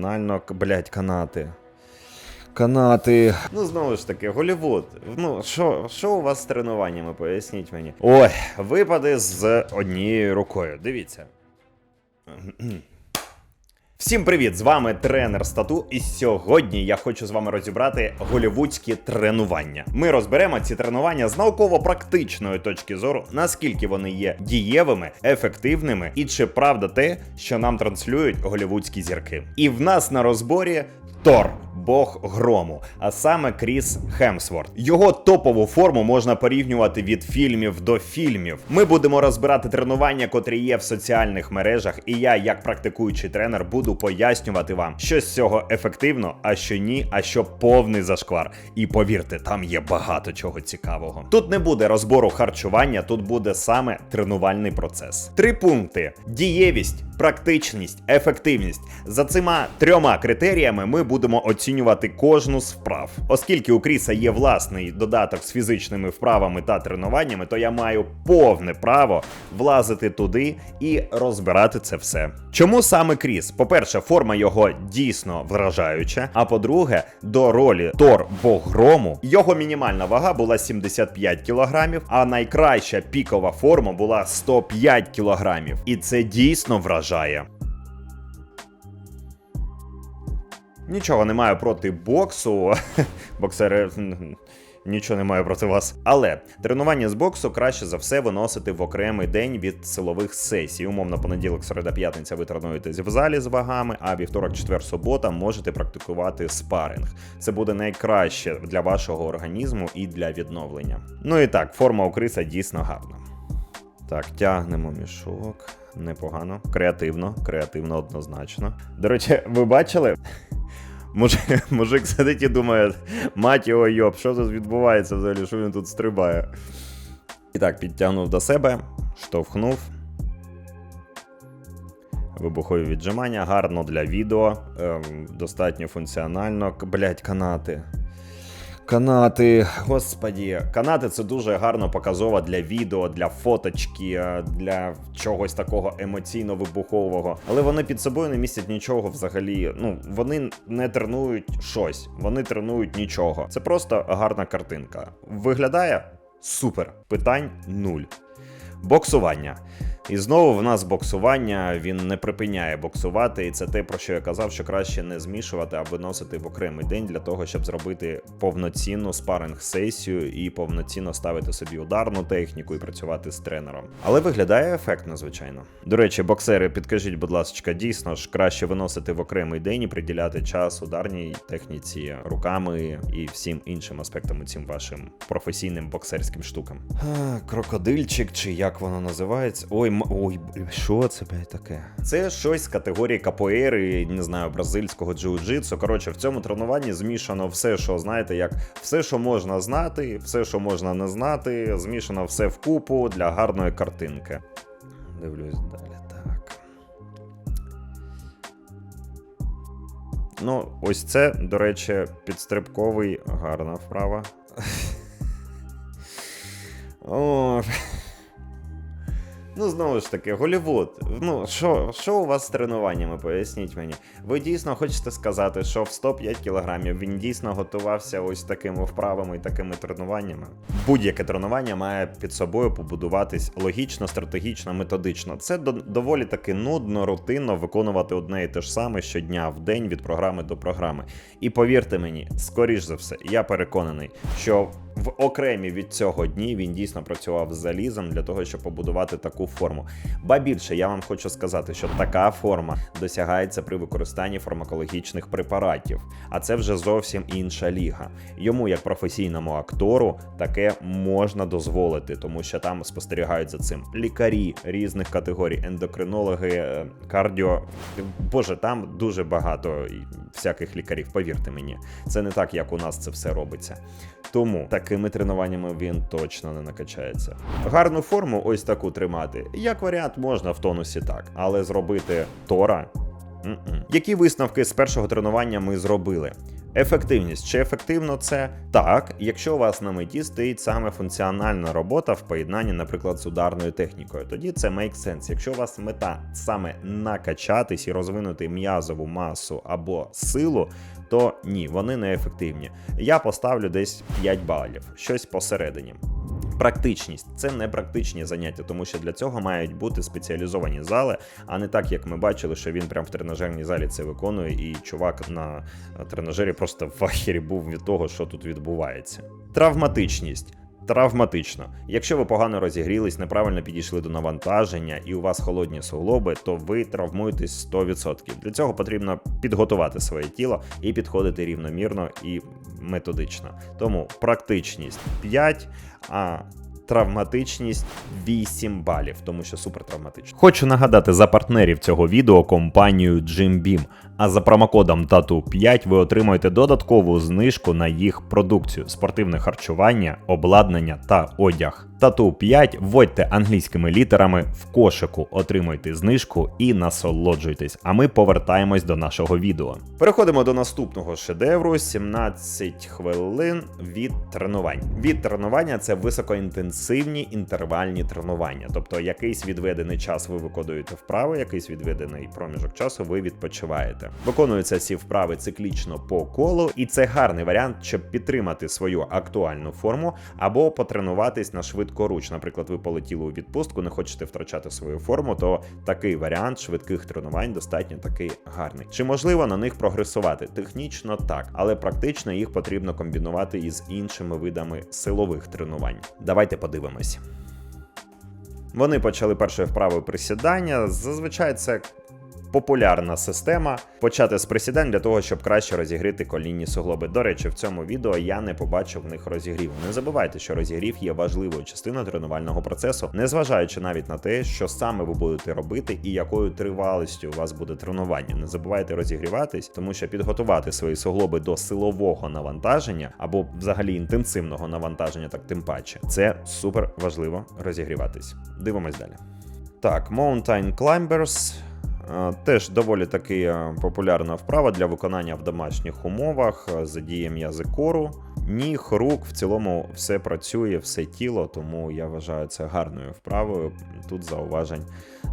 Анально, блять, канати. Канати. Ну, знову ж таки, Голівуд. Ну, що, що у вас з тренуваннями? Поясніть мені. Ой, випади з однією рукою. Дивіться. Всім привіт! З вами тренер стату, і сьогодні я хочу з вами розібрати голівудські тренування. Ми розберемо ці тренування з науково-практичної точки зору, наскільки вони є дієвими, ефективними, і чи правда те, що нам транслюють голівудські зірки. І в нас на розборі Тор. Бог грому, а саме Кріс Хемсворт. Його топову форму можна порівнювати від фільмів до фільмів. Ми будемо розбирати тренування, котрі є в соціальних мережах, і я, як практикуючий тренер, буду пояснювати вам, що з цього ефективно, а що ні, а що повний зашквар. І повірте, там є багато чого цікавого. Тут не буде розбору харчування, тут буде саме тренувальний процес. Три пункти: дієвість. Практичність, ефективність за цими трьома критеріями ми будемо оцінювати кожну з вправ. Оскільки у Кріса є власний додаток з фізичними вправами та тренуваннями, то я маю повне право влазити туди і розбирати це все. Чому саме Кріс? По-перше, форма його дійсно вражаюча. А по-друге, до ролі Тор Бог Грому його мінімальна вага була 75 кілограмів, а найкраща пікова форма була 105 кілограмів. І це дійсно вражає. Нічого не маю проти боксу. Боксери. Нічого не маю проти вас. Але тренування з боксу краще за все виносити в окремий день від силових сесій. Умовно, понеділок, середа, п'ятниця ви тренуєтесь в залі з вагами, а вівторок, четвер, субота можете практикувати спаринг. Це буде найкраще для вашого організму і для відновлення. Ну і так, форма у криса дійсно гарна. Так, тягнемо мішок. Непогано. Креативно, креативно однозначно. До речі, ви бачили? Мужик, мужик сидить і думає, мать його йоп, що тут відбувається взагалі, що він тут стрибає. І так, підтягнув до себе, штовхнув. Вибухові віджимання, гарно для відео, ем, достатньо функціонально. Блять, канати. Канати, господі, канати це дуже гарно показово для відео, для фоточки, е, для чогось такого емоційно вибухового. Але вони під собою не містять нічого взагалі. Ну, вони не тренують щось, вони тренують нічого. Це просто гарна картинка. Виглядає супер. Питань нуль. Боксування. І знову в нас боксування, він не припиняє боксувати, і це те, про що я казав, що краще не змішувати, а виносити в окремий день для того, щоб зробити повноцінну спаринг-сесію і повноцінно ставити собі ударну техніку і працювати з тренером. Але виглядає ефектно, звичайно. До речі, боксери, підкажіть, будь ласка, дійсно ж краще виносити в окремий день і приділяти час ударній техніці, руками і всім іншим аспектам цим вашим професійним боксерським штукам. Крокодильчик, чи як воно називається? Ой, ой, що це блядь, таке? Це щось з категорії капоейри, не знаю, бразильського джиу-джитсу. Коротше, в цьому тренуванні змішано все, що знаєте, як все, що можна знати, все, що можна не знати, змішано все вкупу для гарної картинки. Дивлюсь далі. Так. Ну, ось це, до речі, підстрибковий, гарна вправа. О, Ну, знову ж таки, Голівуд. Ну, що, що у вас з тренуваннями? Поясніть мені. Ви дійсно хочете сказати, що в 105 кілограмів він дійсно готувався ось такими вправами і такими тренуваннями? Будь-яке тренування має під собою побудуватись логічно, стратегічно, методично. Це до, доволі таки нудно, рутинно виконувати одне і те ж саме щодня в день від програми до програми. І повірте мені, скоріш за все, я переконаний, що в окремі від цього дні він дійсно працював з залізом для того, щоб побудувати таку форму. Ба більше я вам хочу сказати, що така форма досягається при використанні фармакологічних препаратів, а це вже зовсім інша ліга. Йому, як професійному актору, таке можна дозволити, тому що там спостерігають за цим лікарі різних категорій, ендокринологи, е, кардіо. Боже, там дуже багато всяких лікарів. Повірте мені, це не так, як у нас це все робиться. Тому такими тренуваннями він точно не накачається. Гарну форму, ось таку тримати. Як варіант, можна в тонусі так, але зробити тора. М-м. Які висновки з першого тренування ми зробили? Ефективність чи ефективно це так, якщо у вас на меті стоїть саме функціональна робота в поєднанні, наприклад, з ударною технікою, тоді це make sense. Якщо у вас мета саме накачатись і розвинути м'язову масу або силу, то ні, вони не ефективні. Я поставлю десь 5 балів, щось посередині. Практичність це не практичні заняття, тому що для цього мають бути спеціалізовані зали, а не так, як ми бачили, що він прям в тренажерній залі це виконує, і чувак на тренажері просто в ахері був від того, що тут відбувається. Травматичність. Травматично. Якщо ви погано розігрілись, неправильно підійшли до навантаження і у вас холодні суглоби, то ви травмуєтесь 100%. Для цього потрібно підготувати своє тіло і підходити рівномірно і методично. Тому практичність 5, а травматичність 8 балів, тому що супер травматично. Хочу нагадати за партнерів цього відео компанію Jim Beam. А за промокодом TATU5 ви отримаєте додаткову знижку на їх продукцію, спортивне харчування, обладнання та одяг. Тату 5 вводьте англійськими літерами в кошику, отримуйте знижку і насолоджуйтесь. А ми повертаємось до нашого відео. Переходимо до наступного шедевру: 17 хвилин від тренувань. Від тренування це високоінтенсивні інтервальні тренування, тобто якийсь відведений час ви виконуєте вправи, якийсь відведений проміжок часу ви відпочиваєте. Виконуються ці вправи циклічно по колу, і це гарний варіант, щоб підтримати свою актуальну форму або потренуватись на швидкоруч. Наприклад, ви полетіли у відпустку, не хочете втрачати свою форму, то такий варіант швидких тренувань достатньо такий гарний. Чи можливо на них прогресувати? Технічно так, але практично їх потрібно комбінувати із іншими видами силових тренувань. Давайте подивимось. Вони почали першою вправою присідання. Зазвичай це популярна система. Почати з присідань для того, щоб краще розігріти колінні суглоби. До речі, в цьому відео я не побачив в них розігріву. Не забувайте, що розігрів є важливою частиною тренувального процесу, незважаючи навіть на те, що саме ви будете робити і якою тривалістю у вас буде тренування. Не забувайте розігріватись, тому що підготувати свої суглоби до силового навантаження або взагалі інтенсивного навантаження, так тим паче, це супер важливо розігріватись. Дивимось далі. Так, Mountain Climbers. Е, Теж доволі таки е, популярна вправа для виконання в домашніх умовах, за задіє м'язи кору, ніг, рук. В цілому все працює, все тіло, тому я вважаю це гарною вправою. Тут зауважень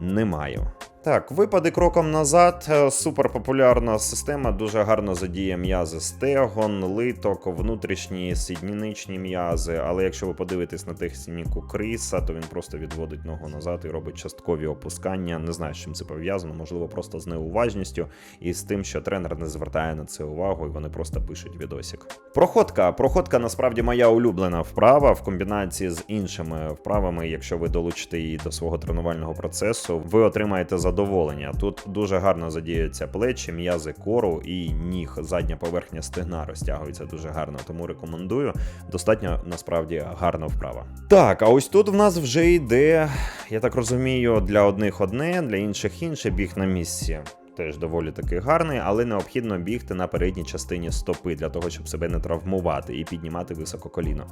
немає. Так, випади кроком назад. Е, Суперпопулярна система, дуже гарно задіє м'язи стегон, литок, внутрішні сідніничні м'язи. Але якщо ви подивитесь на техніку Криса, то він просто відводить ногу назад і робить часткові опускання. Не знаю, з чим це пов'язано, можливо, просто з неуважністю і з тим, що тренер не звертає на це увагу, і вони просто пишуть відосик. Проходка. Проходка насправді моя улюблена вправа в комбінації з іншими вправами. Якщо ви долучите її до свого тренувального процесу, ви отримаєте задоволення. Тут дуже гарно задіються плечі, м'язи кору і ніг. Задня поверхня стегна розтягується дуже гарно, тому рекомендую. Достатньо насправді гарна вправа. Так, а ось тут в нас вже йде, я так розумію, для одних одне, для інших інше біг на місці. Теж доволі таки гарний, але необхідно бігти на передній частині стопи для того, щоб себе не травмувати і піднімати високо коліно.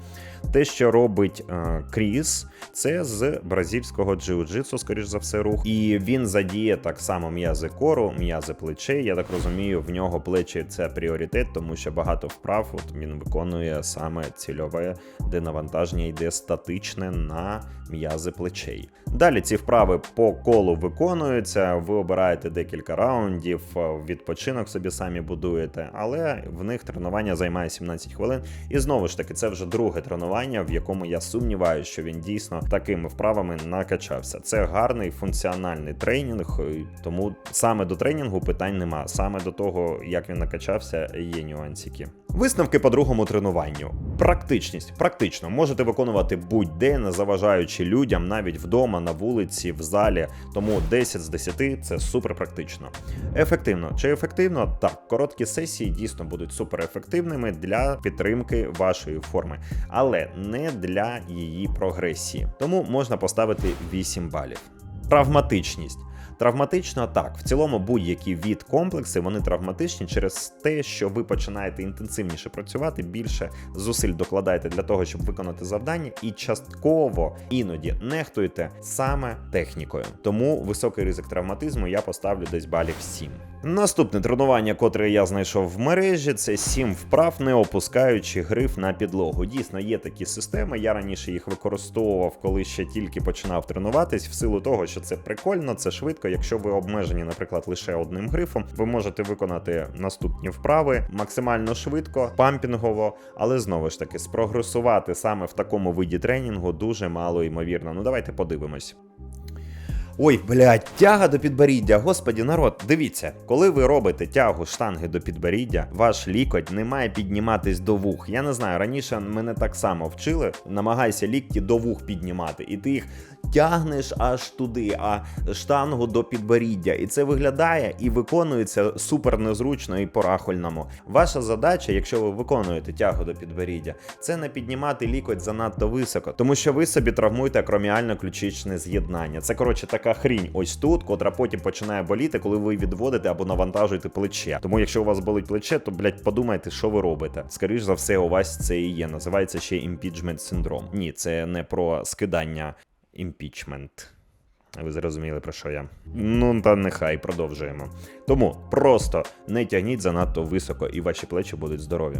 Те, що робить е, Кріс, це з бразильського джиу-джитсу, скоріш за все, рух. І він задіє так само м'язи кору, м'язи плечей. Я так розумію, в нього плечі це пріоритет, тому що багато вправ от він виконує саме цільове, де навантаження йде статичне на м'язи плечей. Далі ці вправи по колу виконуються. Ви обираєте декілька раундів, е, відпочинок собі самі будуєте, але в них тренування займає 17 хвилин. І знову ж таки, це вже друге тренування, в якому я сумніваюся, що він дійсно такими вправами накачався. Це гарний функціональний тренінг, е, тому саме до тренінгу питань нема. Саме до того, як він накачався, є нюансики. Висновки по другому тренуванню. Практичність. Практично можете виконувати будь-де, не заважаючи людям, навіть вдома, на вулиці, в залі. Тому 10 з 10 це супер практично. Ефективно чи ефективно? Так, короткі сесії дійсно будуть суперефективними для підтримки вашої форми, але не для її прогресії. Тому можна поставити 8 балів. Травматичність. Травматично так, в цілому будь-які від комплекси вони травматичні через те, що ви починаєте інтенсивніше працювати, більше зусиль докладаєте для того, щоб виконати завдання, і частково іноді нехтуєте саме технікою. Тому високий ризик травматизму я поставлю десь балів 7. Наступне тренування, котре я знайшов в мережі, це 7 вправ, не опускаючи гриф на підлогу. Дійсно, є такі системи. Я раніше їх використовував, коли ще тільки починав тренуватись, в силу того, що це прикольно, це швидко. Якщо ви обмежені, наприклад, лише одним грифом, ви можете виконати наступні вправи максимально швидко, пампінгово, але знову ж таки, спрогресувати саме в такому виді тренінгу дуже мало ймовірно. Ну давайте подивимось. Ой, блядь, тяга до підборіддя. Господі, народ, дивіться, коли ви робите тягу штанги до підборіддя, ваш лікоть не має підніматись до вух. Я не знаю, раніше мене так само вчили. Намагайся лікті до вух піднімати, і ти їх тягнеш аж туди, а штангу до підборіддя. І це виглядає і виконується супер незручно і порахольному. Ваша задача, якщо ви виконуєте тягу до підборіддя, це не піднімати лікоть занадто високо, тому що ви собі травмуєте акроміально-ключичне з'єднання. Це коротше така хрінь ось тут, котра потім починає боліти, коли ви відводите або навантажуєте плече. Тому якщо у вас болить плече, то блядь, подумайте, що ви робите. Скоріш за все, у вас це і є. Називається ще імпічмент синдром. Ні, це не про скидання імпічмент. Ви зрозуміли про що я? Ну та нехай продовжуємо. Тому просто не тягніть занадто високо, і ваші плечі будуть здорові.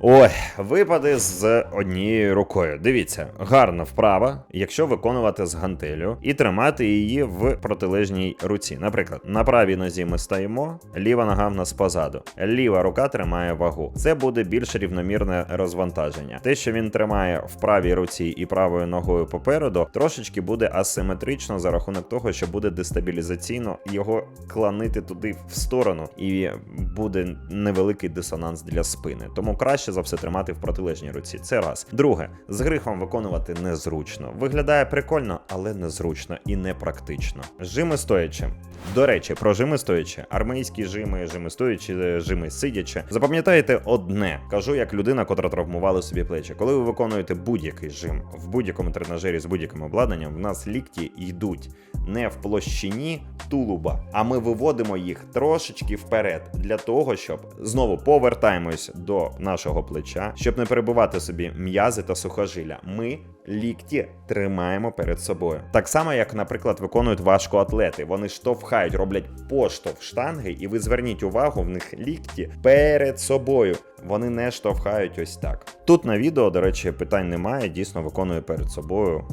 Ой, випади з однією рукою. Дивіться, гарна вправа, якщо виконувати з гантелю і тримати її в протилежній руці. Наприклад, на правій нозі ми стаємо, ліва нога в нас позаду, ліва рука тримає вагу. Це буде більш рівномірне розвантаження. Те, що він тримає в правій руці і правою ногою попереду, трошечки буде асиметрично за рахунок того, що буде дестабілізаційно його кланити туди в сторону, і буде невеликий дисонанс для спини. Тому краще за все тримати в протилежній руці. Це раз. Друге, з грифом виконувати незручно. Виглядає прикольно, але незручно і непрактично. Жими стоячи. До речі, про жими стоячи, армейські жими, жими стоячи, жими сидячи. Запам'ятайте одне, кажу як людина, котра травмувала собі плечі. Коли ви виконуєте будь-який жим в будь-якому тренажері з будь-яким обладнанням, в нас лікті йдуть не в площині тулуба, а ми виводимо їх трошечки вперед для того, щоб знову повертаємось до нашого плеча, щоб не перебувати собі м'язи та сухожилля. Ми лікті тримаємо перед собою. Так само, як, наприклад, виконують важкоатлети. Вони штовхають, роблять поштовх штанги, і ви зверніть увагу, в них лікті перед собою. Вони не штовхають ось так. Тут на відео, до речі, питань немає. Дійсно виконує перед собою.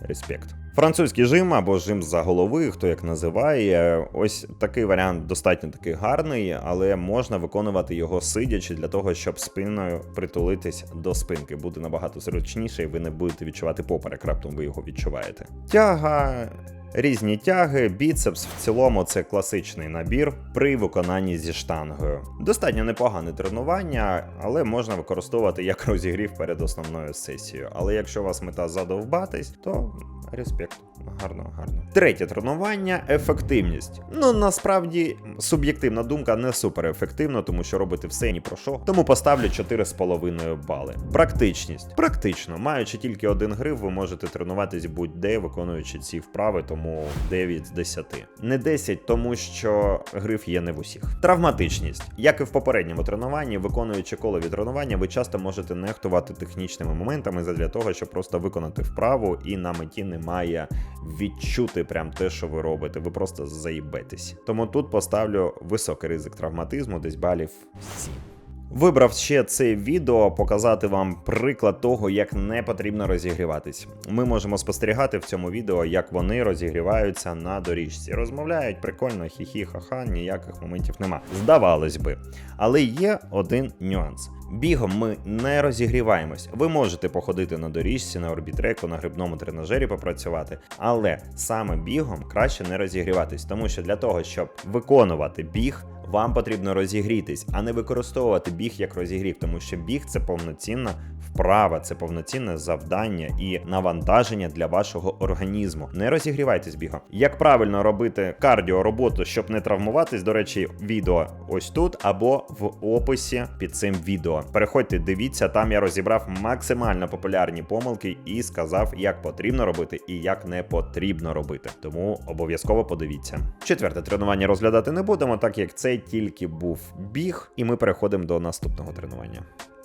Респект. Французький жим або жим за голови, хто як називає. Ось такий варіант достатньо такий гарний, але можна виконувати його сидячи для того, щоб спиною притулитись до спинки. Буде набагато зручніше, і ви не будете відчувати поперек, раптом ви його відчуваєте. Тяга. Різні тяги, біцепс в цілому це класичний набір при виконанні зі штангою. Достатньо непогане тренування, але можна використовувати як розігрів перед основною сесією. Але якщо у вас мета задовбатись, то респект. Гарно, гарно. Третє тренування ефективність. Ну насправді суб'єктивна думка не супер ефективна, тому що робити все ні про що. Тому поставлю 4,5 бали. Практичність. Практично, маючи тільки один гриф, ви можете тренуватись будь-де, виконуючи ці вправи, тому 9 з 10. Не 10, тому що гриф є не в усіх. Травматичність. Як і в попередньому тренуванні, виконуючи колові тренування, ви часто можете нехтувати технічними моментами задля того, щоб просто виконати вправу, і на меті немає відчути прям те, що ви робите. Ви просто заїбетесь. Тому тут поставлю високий ризик травматизму, десь балів 7. Вибрав ще це відео показати вам приклад того, як не потрібно розігріватись. Ми можемо спостерігати в цьому відео, як вони розігріваються на доріжці. Розмовляють прикольно, хі-хі, ха-ха, ніяких моментів нема. Здавалось би. Але є один нюанс. Бігом ми не розігріваємось. Ви можете походити на доріжці, на орбітреку, на грибному тренажері попрацювати, але саме бігом краще не розігріватись, тому що для того, щоб виконувати біг. Вам потрібно розігрітись, а не використовувати біг як розігрів, тому що біг це повноцінна вправа, це повноцінне завдання і навантаження для вашого організму. Не розігрівайтесь бігом. Як правильно робити кардіо роботу, щоб не травмуватись, до речі, відео ось тут або в описі під цим відео. Переходьте, дивіться, там я розібрав максимально популярні помилки і сказав, як потрібно робити і як не потрібно робити. Тому обов'язково подивіться. Четверте тренування розглядати не будемо, так як це тільки був біг, і ми переходимо до наступного тренування.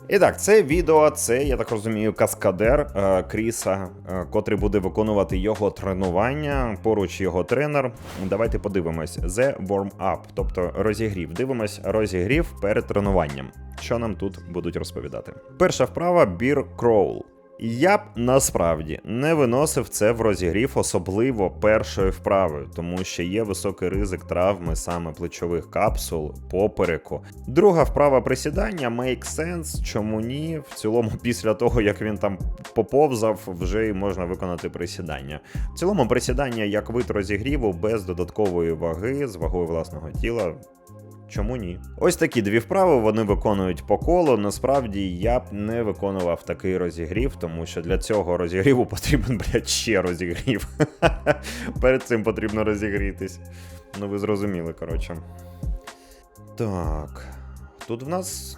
І так, це відео, це, я так розумію, каскадер е, Кріса, е, котрий буде виконувати його тренування. Поруч його тренер. Давайте подивимось. The warm-up, тобто розігрів. Дивимось розігрів перед тренуванням. Що нам тут будуть розповідати? Перша вправа бір кроул. Я б насправді не виносив це в розігрів, особливо першою вправою, тому що є високий ризик травми саме плечових капсул, попереку. Друга вправа присідання make sense, чому ні? В цілому, після того як він там поповзав, вже й можна виконати присідання. В цілому, присідання як вид розігріву без додаткової ваги з вагою власного тіла. Чому ні? Ось такі дві вправи вони виконують по колу. Насправді я б не виконував такий розігрів, тому що для цього розігріву потрібен, блядь, ще розігрів. Перед цим потрібно розігрітись. Ну, ви зрозуміли, коротше. Так. Тут в нас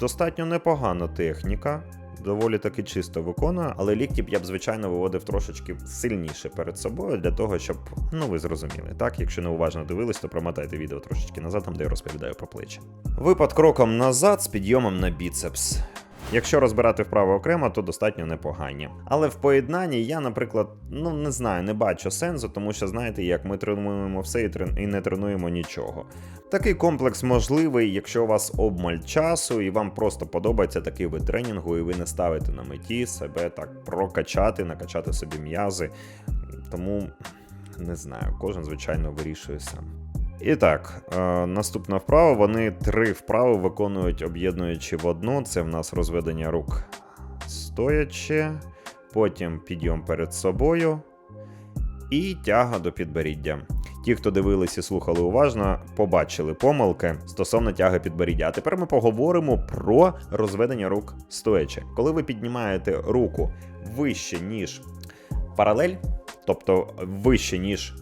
достатньо непогана техніка. Доволі таки чисто виконує, але лікті б я б, звичайно, виводив трошечки сильніше перед собою для того, щоб. Ну, ви зрозуміли. Так, якщо не уважно дивились, то промотайте відео трошечки назад, там де я розповідаю про плечі. Випад кроком назад з підйомом на біцепс. Якщо розбирати вправи окремо, то достатньо непогані. Але в поєднанні я, наприклад, ну не знаю, не бачу сенсу, тому що знаєте, як ми тренуємо все і, трен... і не тренуємо нічого. Такий комплекс можливий, якщо у вас обмаль часу, і вам просто подобається такий вид тренінгу, і ви не ставите на меті себе так прокачати, накачати собі м'язи. Тому не знаю, кожен, звичайно, вирішує сам. І так, е, наступна вправа. Вони три вправи виконують, об'єднуючи в одну. Це в нас розведення рук стоячи, потім підйом перед собою і тяга до підборіддя. Ті, хто дивились і слухали уважно, побачили помилки стосовно тяги підборіддя. А тепер ми поговоримо про розведення рук стоячи. Коли ви піднімаєте руку вище, ніж паралель, тобто вище, ніж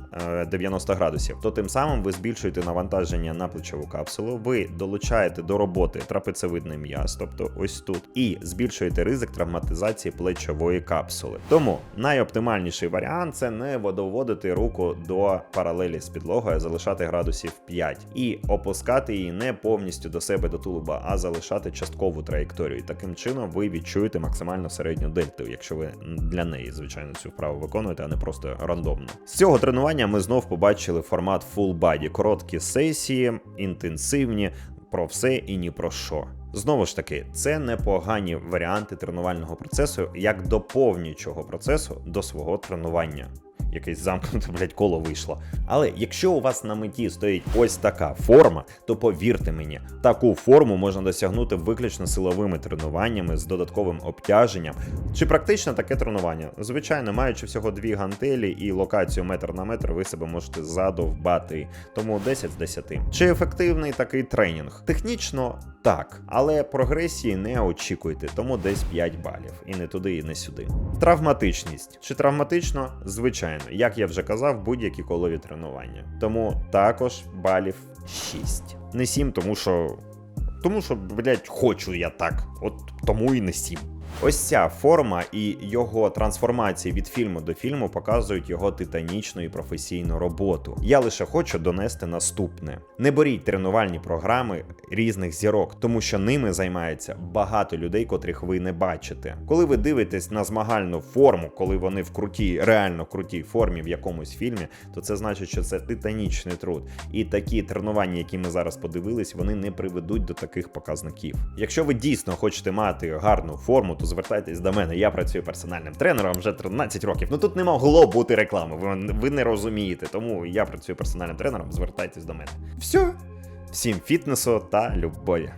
90 градусів, то тим самим ви збільшуєте навантаження на плечову капсулу, ви долучаєте до роботи трапецевидний м'яз, тобто ось тут, і збільшуєте ризик травматизації плечової капсули. Тому найоптимальніший варіант це не доводити руку до паралелі з підлогою, а залишати градусів 5 і опускати її не повністю до себе до тулуба, а залишати часткову траєкторію. Таким чином ви відчуєте максимально середню дельту, якщо ви для неї, звичайно, цю вправу виконуєте, а не просто рандомно. З цього тренування ми знов побачили формат full body, короткі сесії, інтенсивні, про все і ні про що. Знову ж таки, це непогані варіанти тренувального процесу як доповнюючого процесу до свого тренування. Якесь замкнуте, блядь, коло вийшло. Але якщо у вас на меті стоїть ось така форма, то повірте мені, таку форму можна досягнути виключно силовими тренуваннями з додатковим обтяженням. Чи практично таке тренування? Звичайно, маючи всього дві гантелі і локацію метр на метр, ви себе можете задовбати. Тому 10 з 10. Чи ефективний такий тренінг? Технічно так, але прогресії не очікуйте, тому десь 5 балів. І не туди, і не сюди. Травматичність. Чи травматично? Звичайно, як я вже казав, будь-які колові тренування. Тому також балів 6. Не 7, тому що. Тому що, блядь, хочу я так. От тому і не 7. Ось ця форма і його трансформації від фільму до фільму показують його титанічну і професійну роботу. Я лише хочу донести наступне: не беріть тренувальні програми різних зірок, тому що ними займається багато людей, котрих ви не бачите. Коли ви дивитесь на змагальну форму, коли вони в крутій, реально крутій формі в якомусь фільмі, то це значить, що це титанічний труд. І такі тренування, які ми зараз подивились, вони не приведуть до таких показників. Якщо ви дійсно хочете мати гарну форму, то звертайтесь до мене. Я працюю персональним тренером вже 13 років. Ну тут не могло бути реклами. Ви, ви не розумієте. Тому я працюю персональним тренером. Звертайтесь до мене. Все. Всім фітнесу та любові.